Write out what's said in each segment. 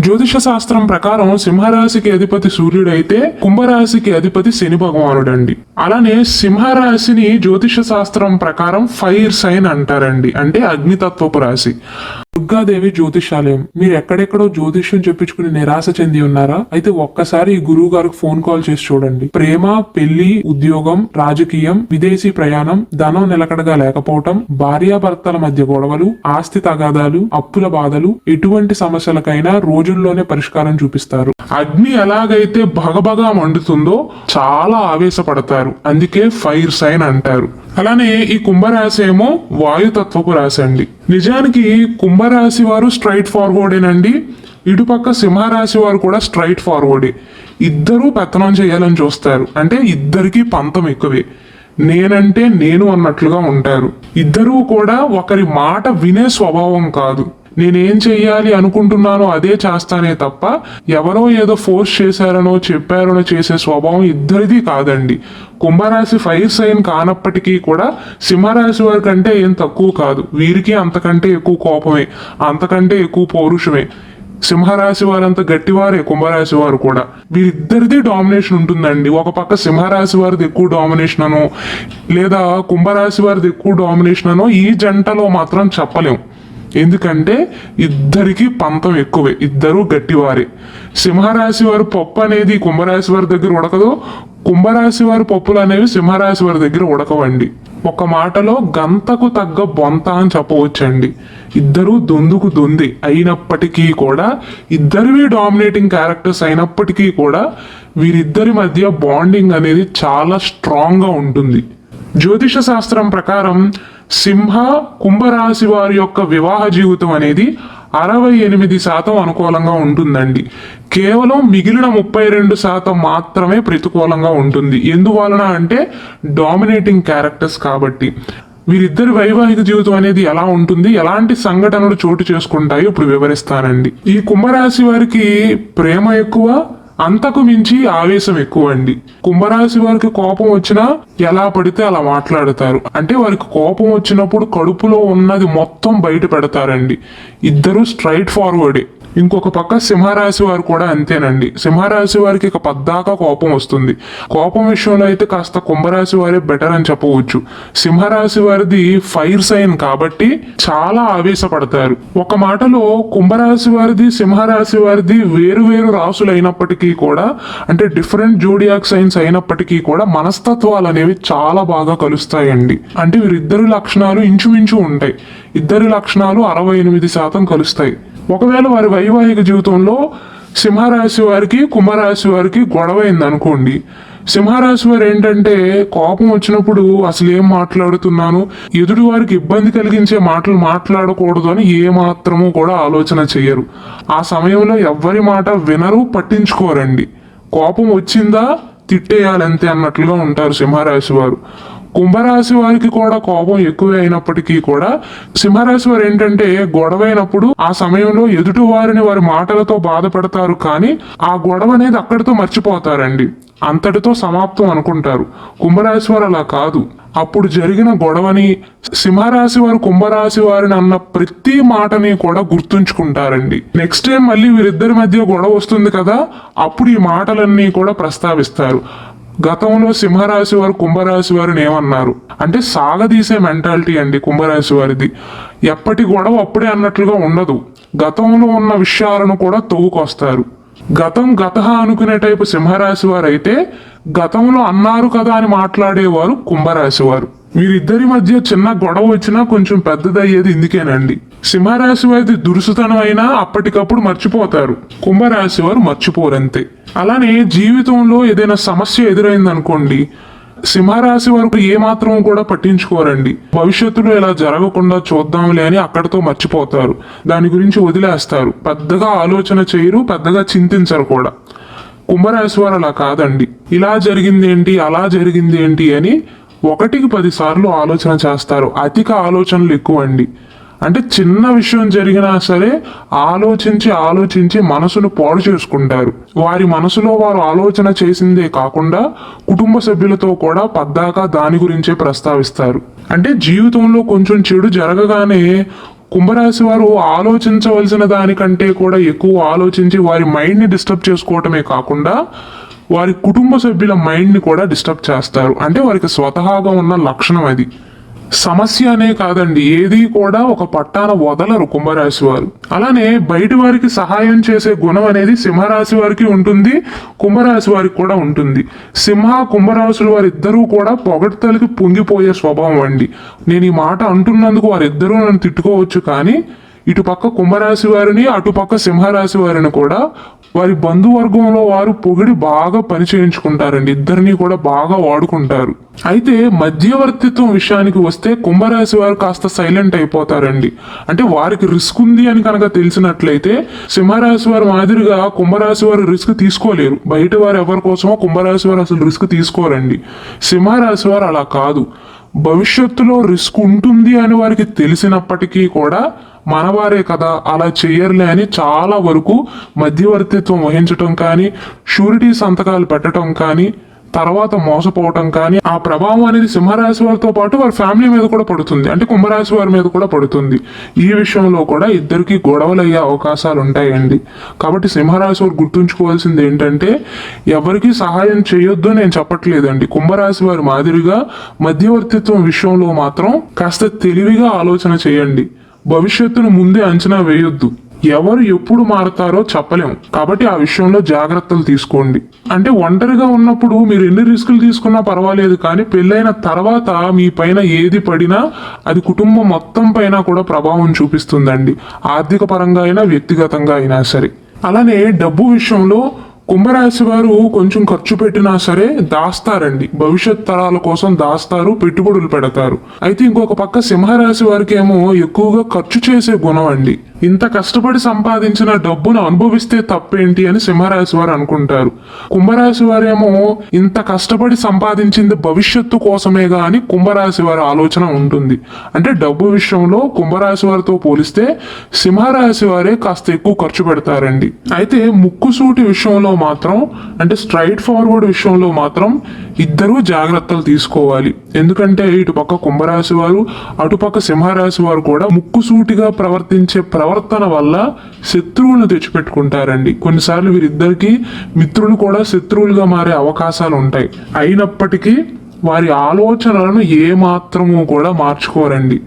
జ్యోతిష శాస్త్రం ప్రకారం సింహరాశికి అధిపతి సూర్యుడైతే కుంభరాశికి అధిపతి శని భగవానుడండి. అలానే సింహరాశిని జ్యోతిష శాస్త్రం ప్రకారం ఫైర్ సైన్ అంటారండి. అంటే అగ్నితత్వపు రాశి. దుర్గాదేవి జ్యోతిషాలయం. మీరు ఎక్కడెక్కడో జ్యోతిష్యం చెప్పించుకుని నిరాశ చెంది ఉన్నారా? అయితే ఒక్కసారి ఈ గురువు గారికి ఫోన్ కాల్ చేసి చూడండి. ప్రేమ పెళ్ళి ఉద్యోగం రాజకీయం విదేశీ ప్రయాణం ధనం నిలకడగా లేకపోవటం భార్యాభర్తల మధ్య గొడవలు ఆస్తి తగాదాలు అప్పుల బాధలు ఎటువంటి సమస్యలకైనా రోజుల్లోనే పరిష్కారం చూపిస్తారు. అగ్ని ఎలాగైతే భగభగా మండుతుందో చాలా ఆవేశపడతారు. అందుకే ఫైర్ సైన్ అంటారు. అలానే ఈ కుంభరాశి ఏమో వాయుతత్వపు రాశి అండి. నిజానికి కుంభరాశి వారు స్ట్రైట్ ఫార్వర్డేనండి ఇటుపక్క సింహరాశి వారు కూడా స్ట్రైట్ ఫార్వర్డే ఇద్దరూ పెత్తనం చేయాలని చూస్తారు. అంటే ఇద్దరికి పంతం ఎక్కువే. నేనంటే నేను అన్నట్లుగా ఉంటారు. ఇద్దరూ కూడా ఒకరి మాట వినే స్వభావం కాదు. నేనేం చెయ్యాలి అనుకుంటున్నానో అదే చేస్తానే తప్ప ఎవరో ఏదో ఫోర్స్ చేశారనో చెప్పారనో చేసే స్వభావం ఇద్దరిది కాదండి. కుంభరాశి ఫైర్ సైన్ కానప్పటికీ కూడా సింహరాశి వారి కంటే ఏం తక్కువ కాదు. వీరికి అంతకంటే ఎక్కువ కోపమే అంతకంటే ఎక్కువ పౌరుషమే. సింహరాశి వారంత గట్టివారే కుంభరాశి వారు కూడా. వీరిద్దరిది డామినేషన్ ఉంటుందండి. ఒక పక్క సింహరాశి వారిది ఎక్కువ డామినేషన్ అనో లేదా కుంభరాశి వారిది ఎక్కువ డామినేషన్ అనో ఈ జంటలో మాత్రం చెప్పలేం. ఎందుకంటే ఇద్దరికి పంతం ఎక్కువే ఇద్దరు గట్టివారే. సింహరాశి వారి పప్పు అనేది కుంభరాశి వారి దగ్గర ఉడకదు. కుంభరాశి వారి పప్పులు అనేవి సింహరాశి వారి దగ్గర ఉడకవండి. ఒక మాటలో గంతకు తగ్గ బొంత అని చెప్పవచ్చండి. ఇద్దరు దొందుకు దొంది అయినప్పటికీ కూడా ఇద్దరివి డామినేటింగ్ క్యారెక్టర్స్ అయినప్పటికీ కూడా వీరిద్దరి మధ్య బాండింగ్ అనేది చాలా స్ట్రాంగ్గా ఉంటుంది. జ్యోతిష శాస్త్రం ప్రకారం సింహ కుంభరాశి వారి యొక్క వివాహ జీవితం అనేది అరవై ఎనిమిది శాతం అనుకూలంగా ఉంటుందండి. కేవలం మిగిలిన ముప్పై రెండు శాతం మాత్రమే ప్రతికూలంగా ఉంటుంది. ఎందువలన అంటే డామినేటింగ్ క్యారెక్టర్స్ కాబట్టి. వీరిద్దరి వైవాహిక జీవితం అనేది ఎలా ఉంటుంది? ఎలాంటి సంఘటనలు చోటు చేసుకుంటాయో ఇప్పుడు వివరిస్తానండి. ఈ కుంభరాశి వారికి ప్రేమ ఎక్కువ అంతకు మించి ఆవేశం ఎక్కువ అండి కుంభరాశి వారికి కోపం వచ్చినా ఎలా పడితే అలా మాట్లాడతారు. అంటే వారికి కోపం వచ్చినప్పుడు కడుపులో ఉన్నది మొత్తం బయట పెడతారండి. ఇద్దరు స్ట్రైట్ ఫార్వర్డే ఇంకొక పక్క సింహరాశి వారు కూడా అంతేనండి. సింహరాశి వారికి ఇక పద్దాకా కోపం వస్తుంది. కోపం విషయంలో అయితే కాస్త కుంభరాశి వారే బెటర్ అని చెప్పవచ్చు. సింహరాశి వారిది ఫైర్ సైన్ కాబట్టి చాలా ఆవేశపడతారు. ఒక మాటలో కుంభరాశి వారిది సింహరాశి వారిది వేరు వేరు రాసులు అయినప్పటికీ కూడా అంటే డిఫరెంట్ జూడియాక్ సైన్స్ అయినప్పటికీ కూడా మనస్తత్వాలు అనేవి చాలా బాగా కలుస్తాయండి. అంటే వీరిద్దరు లక్షణాలు ఇంచుమించు ఉంటాయి. ఇద్దరి లక్షణాలు అరవై ఎనిమిది శాతం కలుస్తాయి. ఒకవేళ వారి వైవాహిక జీవితంలో సింహరాశి వారికి కుంభరాశి వారికి గొడవ అయిందనుకోండి సింహరాశి వారు ఏంటంటే కోపం వచ్చినప్పుడు అసలు ఏం మాట్లాడుతున్నాను? ఎదుటి వారికి ఇబ్బంది కలిగించే మాటలు మాట్లాడకూడదు అని ఏ మాత్రము కూడా ఆలోచన చెయ్యరు. ఆ సమయంలో ఎవ్వరి మాట వినరు పట్టించుకోరండి. కోపం వచ్చిందా తిట్టేయాలంతే అన్నట్లుగా ఉంటారు సింహరాశి వారు. కుంభరాశి వారికి కూడా కోపం ఎక్కువే అయినప్పటికీ కూడా సింహరాశి వారు ఏంటంటే గొడవైనప్పుడు ఆ సమయంలో ఎదుటి వారిని వారి మాటలతో బాధపడతారు కానీ ఆ గొడవ అనేది అక్కడితో మర్చిపోతారండి. అంతటితో సమాప్తం అనుకుంటారు. కుంభరాశి వారు అలా కాదు. అప్పుడు జరిగిన గొడవని సింహరాశి వారు కుంభరాశి వారిని అన్న ప్రతి మాటని కూడా గుర్తుంచుకుంటారండి. నెక్స్ట్ టైం మళ్ళీ వీరిద్దరి మధ్య గొడవ వస్తుంది కదా అప్పుడు ఈ మాటలన్నీ కూడా ప్రస్తావిస్తారు. గతంలో సింహరాశి వారు కుంభరాశి వారిని ఏమన్నారు? అంటే సాగదీసే మెంటాలిటీ అండి కుంభరాశి వారిది. ఎప్పటి గొడవ అప్పుడే అన్నట్లుగా ఉండదు. గతంలో ఉన్న విషయాలను కూడా తవ్వుకొస్తారు. గతం గత అనుకునే టైపు సింహరాశి వారు అయితే గతంలో అన్నారు కదా అని మాట్లాడేవారు కుంభరాశి వారు. వీరిద్దరి మధ్య చిన్న గొడవ వచ్చినా కొంచెం పెద్దదయ్యేది ఇందుకేనండి. సింహరాశి వారిది దురుసుతనం అయినా అప్పటికప్పుడు మర్చిపోతారు. కుంభరాశి వారు మర్చిపోరంతే. అలానే జీవితంలో ఏదైనా సమస్య ఎదురైంది అనుకోండి సింహరాశి వరకు ఏ మాత్రం కూడా పట్టించుకోరండి. భవిష్యత్తులో ఇలా జరగకుండా చూద్దాంలే అని అక్కడితో మర్చిపోతారు. దాని గురించి వదిలేస్తారు. పెద్దగా ఆలోచన చేయరు పెద్దగా చింతించరు కూడా. కుంభరాశి వారు అలా కాదండి. ఇలా జరిగింది ఏంటి అలా జరిగింది ఏంటి అని ఒకటికి పది సార్లు ఆలోచన చేస్తారు. అధిక ఆలోచనలు ఎక్కువ అండి అంటే చిన్న విషయం జరిగినా సరే ఆలోచించి ఆలోచించి మనసును పాడు చేసుకుంటారు. వారి మనసులో వారు ఆలోచన చేసిందే కాకుండా కుటుంబ సభ్యులతో కూడా పద్దాకా దాని గురించే ప్రస్తావిస్తారు. అంటే జీవితంలో కొంచెం చెడు జరగగానే కుంభరాశి వారు ఆలోచించవలసిన దానికంటే కూడా ఎక్కువ ఆలోచించి వారి మైండ్ని డిస్టర్బ్ చేసుకోవటమే కాకుండా వారి కుటుంబ సభ్యుల మైండ్ని కూడా డిస్టర్బ్ చేస్తారు. అంటే వారికి స్వతహాగా ఉన్న లక్షణం అది. సమస్య అనే కాదండి ఏది కూడా ఒక పట్టాన వదలరు కుంభరాశి వారు. అలానే బయటి వారికి సహాయం చేసే గుణం అనేది సింహరాశి వారికి ఉంటుంది కుంభరాశి వారికి కూడా ఉంటుంది. సింహ కుంభరాశులు వారిద్దరూ కూడా పొగడ్తలకి పొంగిపోయే స్వభావం అండి. నేను ఈ మాట అంటున్నందుకు వారిద్దరూ నన్ను తిట్టుకోవచ్చు కానీ ఇటుపక్క కుంభరాశి వారిని అటుపక్క సింహరాశి వారిని కూడా వారి బంధువర్గంలో వారు పొగిడి బాగా పని చేయించుకుంటారండి. ఇద్దరిని కూడా బాగా వాడుకుంటారు. అయితే మధ్యవర్తిత్వం విషయానికి వస్తే కుంభరాశి వారు కాస్త సైలెంట్ అయిపోతారండి. అంటే వారికి రిస్క్ ఉంది అని కనుక తెలిసినట్లయితే సింహరాశి వారి మాదిరిగా కుంభరాశి వారు రిస్క్ తీసుకోలేరు. బయట వారు ఎవరి కోసమో కుంభరాశి వారు అసలు రిస్క్ తీసుకోరండి. సింహరాశి వారు అలా కాదు. భవిష్యత్తులో రిస్క్ ఉంటుంది అని వారికి తెలిసినప్పటికీ కూడా మనవారే కదా అలా చేయరులే అని చాలా వరకు మధ్యవర్తిత్వం వహించటం కానీ షూరిటీ సంతకాలు పెట్టడం కానీ తర్వాత మోసపోవటం కానీ ఆ ప్రభావం అనేది సింహరాశి వారితో పాటు వారి ఫ్యామిలీ మీద కూడా పడుతుంది. అంటే కుంభరాశి వారి మీద కూడా పడుతుంది. ఈ విషయంలో కూడా ఇద్దరికి గొడవలు అయ్యే అవకాశాలు ఉంటాయండి. కాబట్టి సింహరాశి వారు గుర్తుంచుకోవాల్సింది ఏంటంటే ఎవరికి సహాయం చేయొద్దు అని నేను చెప్పట్లేదండి. కుంభరాశి వారి మాదిరిగా మధ్యవర్తిత్వం విషయంలో మాత్రం కాస్త తెలివిగా ఆలోచన చేయండి. భవిష్యత్తును ముందే అంచనా వేయొద్దు. ఎవరు ఎప్పుడు మారతారో చెప్పలేం. కాబట్టి ఆ విషయంలో జాగ్రత్తలు తీసుకోండి. అంటే ఒంటరిగా ఉన్నప్పుడు మీరు ఎన్ని రిస్కులు తీసుకున్నా పర్వాలేదు కానీ పెళ్ళైన తర్వాత మీ పైన ఏది పడినా అది కుటుంబం మొత్తం పైన కూడా ప్రభావం చూపిస్తుందండి. ఆర్థిక పరంగా అయినా వ్యక్తిగతంగా అయినా సరే. అలానే డబ్బు విషయంలో కుంభరాశి వారు కొంచెం ఖర్చు పెట్టినా సరే దాస్తారండి. భవిష్యత్ తరాల కోసం దాస్తారు పెట్టుబడులు పెడతారు. అయితే ఇంకొక పక్క సింహరాశి వారికి ఏమో ఎక్కువగా ఖర్చు చేసే గుణం అండి. ఇంత కష్టపడి సంపాదించిన డబ్బును అనుభవిస్తే తప్పేంటి అని సింహరాశి వారు అనుకుంటారు. కుంభరాశి వారేమో ఇంత కష్టపడి సంపాదించింది భవిష్యత్తు కోసమేగా అని కుంభరాశి వారి ఆలోచన ఉంటుంది. అంటే డబ్బు విషయంలో కుంభరాశి వారితో పోలిస్తే సింహరాశి వారే కాస్త ఎక్కువ ఖర్చు పెడతారండి. అయితే ముక్కుసూటి విషయంలో మాత్రం అంటే స్ట్రైట్ ఫార్వర్డ్ విషయంలో మాత్రం ఇద్దరూ జాగ్రత్తలు తీసుకోవాలి. ఎందుకంటే ఇటు పక్క కుంభరాశి వారు అటుపక్క సింహరాశి వారు కూడా ముక్కుసూటిగా ప్రవర్తించే ప్రవర్తన వల్ల శత్రువులను తెచ్చిపెట్టుకుంటారండి. కొన్నిసార్లు వీరిద్దరికి మిత్రులు కూడా శత్రువులుగా మారే అవకాశాలు ఉంటాయి. అయినప్పటికీ వారి ఆలోచనలను ఏమాత్రము కూడా మార్చుకోరండి.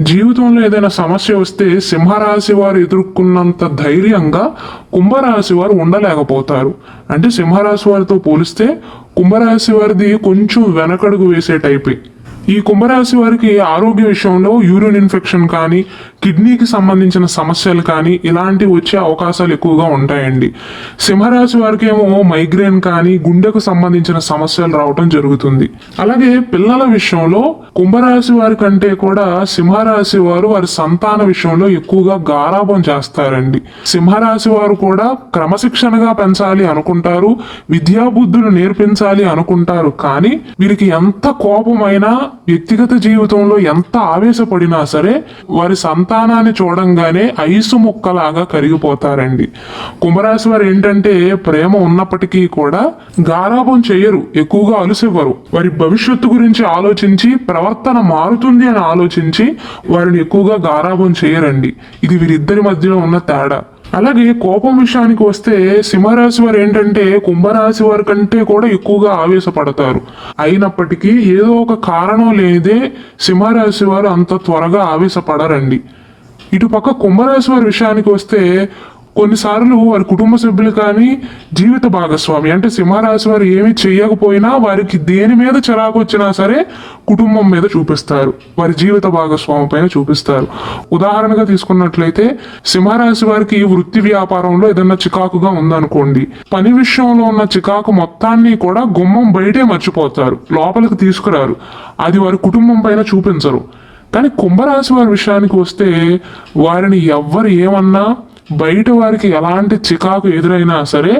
జీవితంలో ఏదైనా సమస్య వస్తే సింహరాశి వారు ఎదుర్కొన్నంత ధైర్యంగా కుంభరాశి వారు ఉండలేకపోతారు. అంటే సింహరాశి వారితో పోలిస్తే కుంభరాశి వారిది కొంచెం వెనకడుగు వేసే టైపే. ఈ కుంభరాశి వారికి ఆరోగ్య విషయంలో యూరిన్ ఇన్ఫెక్షన్ కానీ కిడ్నీకి సంబంధించిన సమస్యలు కానీ ఇలాంటివి వచ్చే అవకాశాలు ఎక్కువగా ఉంటాయండి. సింహరాశి వారికి ఏమో మైగ్రేన్ కానీ గుండెకు సంబంధించిన సమస్యలు రావటం జరుగుతుంది. అలాగే పిల్లల విషయంలో కుంభరాశి వారి కంటే కూడా సింహరాశి వారు వారి సంతాన విషయంలో ఎక్కువగా గారాభం చేస్తారండి. సింహరాశి వారు కూడా క్రమశిక్షణగా పెంచాలి అనుకుంటారు విద్యాబుద్ధులు నేర్పించాలి అనుకుంటారు. కానీ వీరికి ఎంత కోపమైనా వ్యక్తిగత జీవితంలో ఎంత ఆవేశపడినా సరే వారి సంతానాన్ని చూడంగానే ఐసు ముక్కలాగా కరిగిపోతారండి. కుంభరాశి వారు ఏంటంటే ప్రేమ ఉన్నప్పటికీ కూడా గారాభం చేయరు ఎక్కువగా అలుసివ్వరు. వారి భవిష్యత్తు గురించి ఆలోచించి ప్రవర్తన మారుతుంది అని ఆలోచించి వారిని ఎక్కువగా గారాభం చేయరండి. ఇది వీరిద్దరి మధ్యలో ఉన్న తేడా. అలాగే కోపం విషయానికి వస్తే సింహరాశి వారు ఏంటంటే కుంభరాశి వారి కంటే కూడా ఎక్కువగా ఆవేశపడతారు. అయినప్పటికీ ఏదో ఒక కారణం లేనిదే సింహరాశి వారు అంత త్వరగా ఆవేశపడరండి. ఇటు పక్క కుంభరాశి వారి విషయానికి వస్తే కొన్నిసార్లు వారి కుటుంబ సభ్యులు కానీ జీవిత భాగస్వామి అంటే సింహరాశి వారు ఏమి చేయకపోయినా వారికి దేని మీద చిరాకు వచ్చినా సరే కుటుంబం మీద చూపిస్తారు. వారి జీవిత భాగస్వామి పైన చూపిస్తారు. ఉదాహరణగా తీసుకున్నట్లయితే సింహరాశి వారికి వృత్తి వ్యాపారంలో ఏదైనా చికాకుగా ఉందనుకోండి. పని విషయంలో ఉన్న చికాకు మొత్తాన్ని కూడా గుమ్మం బయటే మర్చిపోతారు. లోపలికి తీసుకురారు. అది వారి కుటుంబం పైన చూపించరు. కానీ కుంభరాశి వారి విషయానికి వస్తే వారిని ఎవ్వరు ఏమన్నా బయట వారికి ఎలాంటి చికాకు ఎదురైనా సరే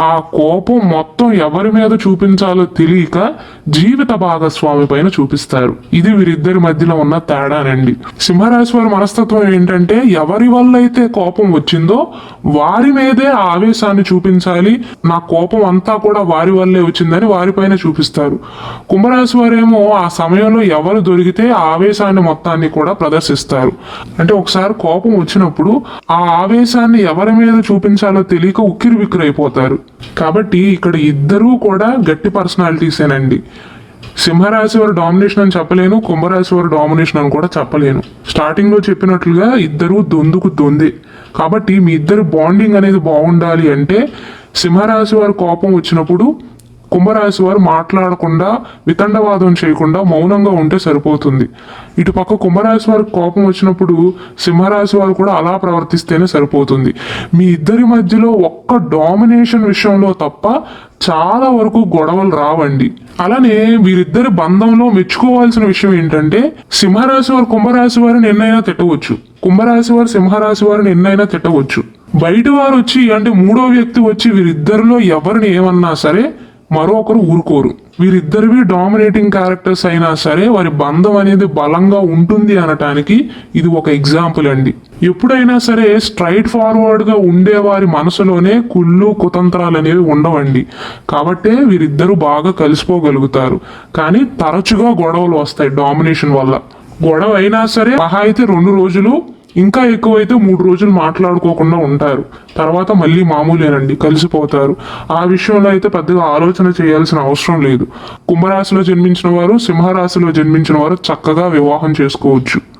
ఆ కోపం మొత్తం ఎవరి మీద చూపించాలో తెలియక జీవిత భాగస్వామి పైన చూపిస్తారు. ఇది వీరిద్దరి మధ్యలో ఉన్న తేడానండి సింహరాశి వారి మనస్తత్వం ఏంటంటే ఎవరి వల్ల అయితే కోపం వచ్చిందో వారి మీదే ఆ ఆవేశాన్ని చూపించాలి. నా కోపం అంతా కూడా వారి వల్లే వచ్చిందని వారిపైన చూపిస్తారు. కుంభరాశి వారేమో ఆ సమయంలో ఎవరు దొరికితే ఆ ఆవేశాన్ని మొత్తాన్ని కూడా ప్రదర్శిస్తారు. అంటే ఒకసారి కోపం వచ్చినప్పుడు ఆ ఆవేశాన్ని ఎవరి మీద చూపించాలో తెలియక ఉక్కిరి బిక్కిరైపోతారు అయిపోతారు. కాబట్టి ఇక్కడ ఇద్దరూ కూడా గట్టి పర్సనాలిటీసేనండి. సింహరాశి వారి డామినేషన్ అని చెప్పలేను కుంభరాశి వారి డామినేషన్ అని కూడా చెప్పలేను. స్టార్టింగ్లో చెప్పినట్లుగా ఇద్దరు దొందుకు దొందే. కాబట్టి మీ ఇద్దరు బాండింగ్ అనేది బాగుండాలి అంటే సింహరాశి వారి కోపం వచ్చినప్పుడు కుంభరాశి వారు మాట్లాడకుండా వితండవాదం చేయకుండా మౌనంగా ఉంటే సరిపోతుంది. ఇటు పక్క కుంభరాశి వారికి కోపం వచ్చినప్పుడు సింహరాశి వారు కూడా అలా ప్రవర్తిస్తేనే సరిపోతుంది. మీ ఇద్దరి మధ్యలో ఒక్క డామినేషన్ విషయంలో తప్ప చాలా వరకు గొడవలు రావండి. అలానే వీరిద్దరి బంధంలో మెచ్చుకోవాల్సిన విషయం ఏంటంటే సింహరాశి వారు కుంభరాశి వారిని ఎన్నైనా తిట్టవచ్చు. కుంభరాశి వారు సింహరాశి వారిని ఎన్నైనా తిట్టవచ్చు. బయట వారు వచ్చి అంటే మూడో వ్యక్తి వచ్చి వీరిద్దరిలో ఎవరిని ఏమన్నా సరే మరొకరు ఊరుకోరు. వీరిద్దరివి డామినేటింగ్ క్యారెక్టర్స్ అయినా సరే వారి బంధం అనేది బలంగా ఉంటుంది అనటానికి ఇది ఒక ఎగ్జాంపుల్ అండి. ఎప్పుడైనా సరే స్ట్రైట్ ఫార్వర్డ్గా ఉండేవారి ఉండే వారి మనసులోనే కుళ్ళు కుతంత్రాలు అనేవి ఉండవండి. కాబట్టే వీరిద్దరూ బాగా కలిసిపోగలుగుతారు. కానీ తరచుగా గొడవలు వస్తాయి డామినేషన్ వల్ల. గొడవ అయినా సరే మహా అయితే రెండు రోజులు ఇంకా ఎక్కువైతే మూడు రోజులు మాట్లాడుకోకుండా ఉంటారు. తర్వాత మళ్ళీ మామూలేనండి కలిసిపోతారు. ఆ విషయంలో అయితే పెద్దగా ఆలోచన చేయాల్సిన అవసరం లేదు. కుంభరాశిలో జన్మించిన వారు సింహరాశిలో జన్మించిన వారు చక్కగా వివాహం చేసుకోవచ్చు.